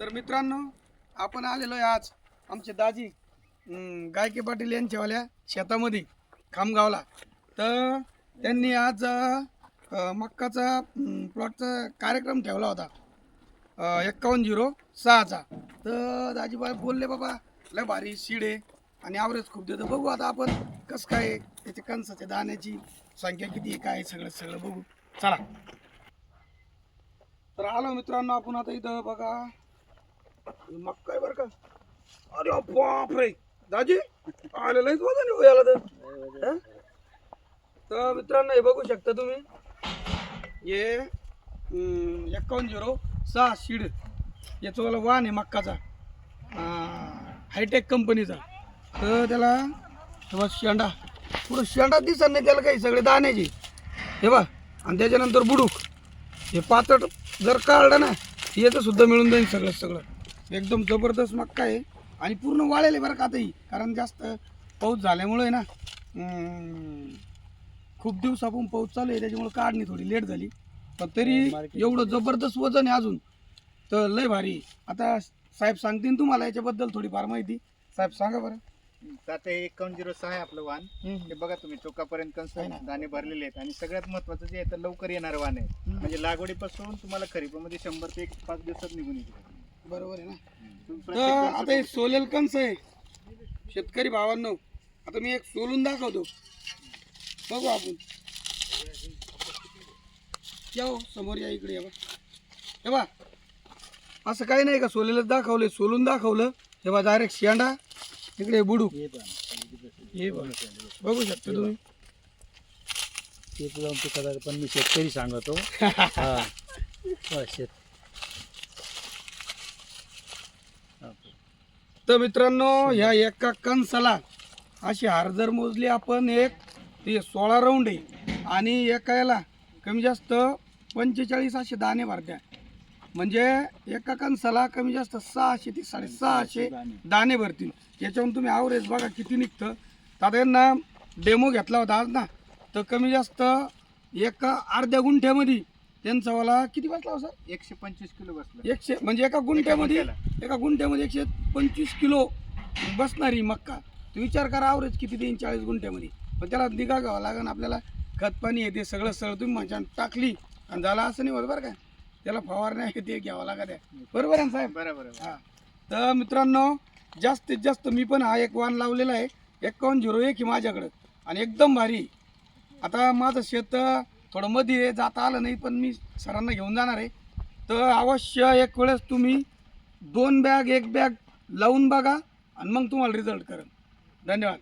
तर मित्रांनो आपण आलेलो आहे आज आमचे दाजी अं, गायके पाटील यांच्यावाल्या शेतामध्ये खामगावला. तर त्यांनी आज अं, मक्काचा अं, प्लॉटचा कार्यक्रम ठेवला होता. एक्कावन्न झिरो सहाचा. तर दाजीबाई बोलले बाबा लय भारी सीड आहे आणि ॲव्हरेज खूप देतो. बघू आता आपण कसं काय आहे, कणसाच्या दाण्याची संख्या किती आहे काय आहे, सगळं सगळं बघू. चला. तर आलो मित्रांनो आपण आता इथं बघा. मग मक्का आहे का? अरे बाप रे दाजी आलेलं आहे वजन आहे हो याला तर. हं? तर मित्रांनो हे बघू शकता तुम्ही. हे एक्कावन्न झिरो सहा शीड याचं वाला वाहन आहे मक्काचा. हायटेक कंपनीचा तर त्याला हे बघ शेंडा. पुढं शेंडा दिसत नाही त्याला काही सगळे दाण्याचे. हे बा आणि त्याच्यानंतर बुडूक. हे पातळ जर काढलं ना याचं सुद्धा मिळून जाईल सगळं सगळं. एकदम जबरदस्त मक्का आहे. आणि पूर्ण वाळेल आहे बरं का आताही. कारण जास्त पाऊस झाल्यामुळे आहे ना खूप दिवसापासून पाऊस चालू आहे. त्याच्यामुळे काढणी थोडी लेट झाली. पण तरी एवढं जबरदस्त वजन आहे अजून. तर लय भारी आता साहेब सांगतील तुम्हाला याच्याबद्दल थोडीफार माहिती. साहेब सांगा बरं. आता हे एकावन्न झिरो सहा आहे आपलं वाहन. हे बघा तुम्ही टोकापर्यंत कंस आहे ना. दाणे भरलेले आहेत. आणि सगळ्यात महत्वाचं जे आहे तर लवकर येणारं वाहन आहे. म्हणजे लागवडीपासून तुम्हाला खरीपामध्ये शंभर ते एक पाच दिवसात निघून येते. बरोबर आहे ना? तर आता हे सोलेल कंस आहे. शेतकरी भावांनो आता मी एक सोलून दाखवतो. बघू आपण. या हो, समोर या इकडे या बा. हे बा असं काही नाही का सोलेलंच दाखवलं सोलून दाखवलं. हे बा डायरेक्ट शेंडा इकडे बुडू. हे बघ. शकता तुम्ही. तू पण मी शेतकरी सांगतो. शेत तर मित्रांनो ह्या एका कणसाला अशी हार जर मोजली आपण एक ते सोळा राऊंड आहे. आणि एका याला कमी जास्त पंचेचाळीस असे दाणे भरत्या. म्हणजे एका कणसाला कमी जास्त सहाशे ते साडेसहाशे दाणे भरतील. याच्यावरून तुम्ही ॲव्हरेज बघा किती निघतं. आता यांना डेमो घेतला होता आज ना. तर कमी जास्त एका अर्ध्या गुंठ्यामध्ये त्यांचा वाला किती बसला हो सर? एकशे पंचवीस किलो बसलं. एकशे म्हणजे एका गुंठ्यामध्ये. एका गुंठ्यामध्ये एकशे पंचवीस किलो बसणारी मक्का. तर विचार करा आवरेज किती देईन चाळीस गुंठ्यामध्ये. पण त्याला निगा घ्यावं लागेल आपल्याला. खत पाणी येते सगळं सगळं तुम्ही माझ्या टाकली आणि झालं असं नाही होत बरं का. त्याला फवारण्या आहे ते घ्यावं लागत आहे. बरोबर आहे ना साहेब? बरोबर. हा. तर मित्रांनो जास्तीत जास्त मी पण हा एक वाण लावलेला आहे. एकावन्न झिरो एक आहे माझ्याकडं. आणि एकदम भारी. आता माझं शेत थोडं मध्ये आहे जाता आलं नाही पण मी सरांना घेऊन जाणार आहे. तर अवश्य एक वेळेस तुम्ही दोन बॅग एक बॅग लावून बघा आणि मग तुम्हाला रिझल्ट करेल धन्यवाद.